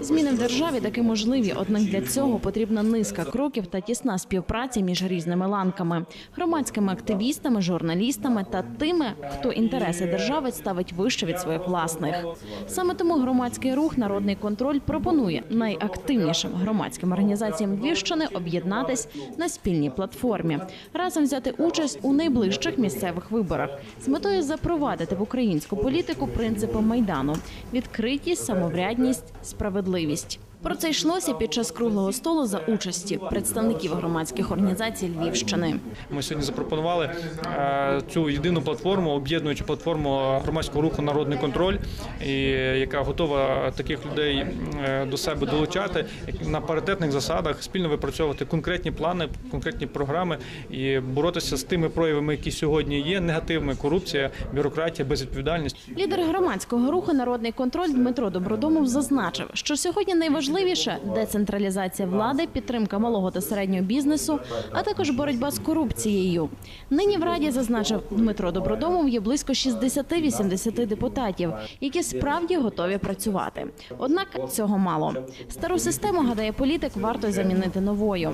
Зміни в державі таки можливі, однак для цього потрібна низка кроків та тісна співпраця між різними ланками, громадськими активістами, журналістами та тими, хто інтереси держави ставить вище від своїх власних. Саме тому громадський рух Народний контроль пропонує найактивнішим громадським організаціям Львівщини об'єднатись на спільній платформі, разом взяти участь у найближчих місцевих виборах з метою запровадити в українську політику принципи майдану: відкритість, самоврядність, справедливість справедливість. Про це йшлося під час круглого столу за участі представників громадських організацій Львівщини. Ми сьогодні запропонували е, цю єдину платформу, об'єднуючу платформу громадського руху Народний контроль, яка готова таких людей е, до себе долучати на паритетних засадах, спільно випрацьовувати конкретні плани, конкретні програми і боротися з тими проявами, які сьогодні є негативними: корупція, бюрократія, безвідповідальність. Лідер громадського руху Народний контроль Дмитро Добродомов зазначив, що сьогодні найважливіше децентралізація влади, підтримка малого та середнього бізнесу, а також боротьба з корупцією. Нині в раді зазначив Дмитро Добродомов є близько 60-80 депутатів, які справді готові працювати. Однак цього мало. Стару систему гадає політик, варто замінити новою,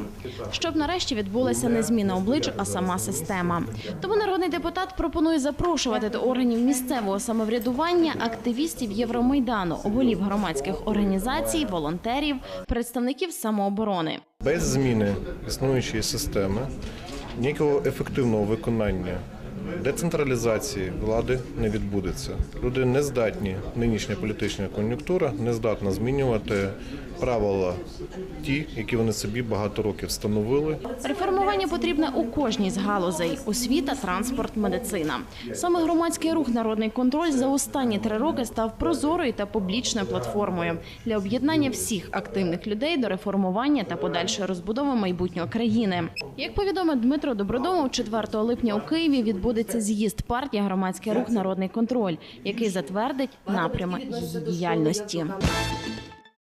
щоб нарешті відбулася не зміна облич, а сама система. Тому народний депутат пропонує запрошувати до органів місцевого самоврядування активістів Євромайдану, голів громадських організацій, волонтерів, представників самооборони. Без зміни існуючої системи ніякого ефективного виконання децентралізації влади не відбудеться. Люди не здатні, нинішня політична кон'юнктура не здатна змінювати правила ті, які вони собі багато років встановили. Реформування потрібне у кожній з галузей: освіта, транспорт, медицина. Саме громадський рух Народний контроль за останні три роки став прозорою та публічною платформою для об'єднання всіх активних людей до реформування та подальшої розбудови майбутнього країни. Як повідомив Дмитро Добродомов, 4 липня у Києві відбудеться з'їзд партії Громадський рух Народний контроль, який затвердить напрями її діяльності.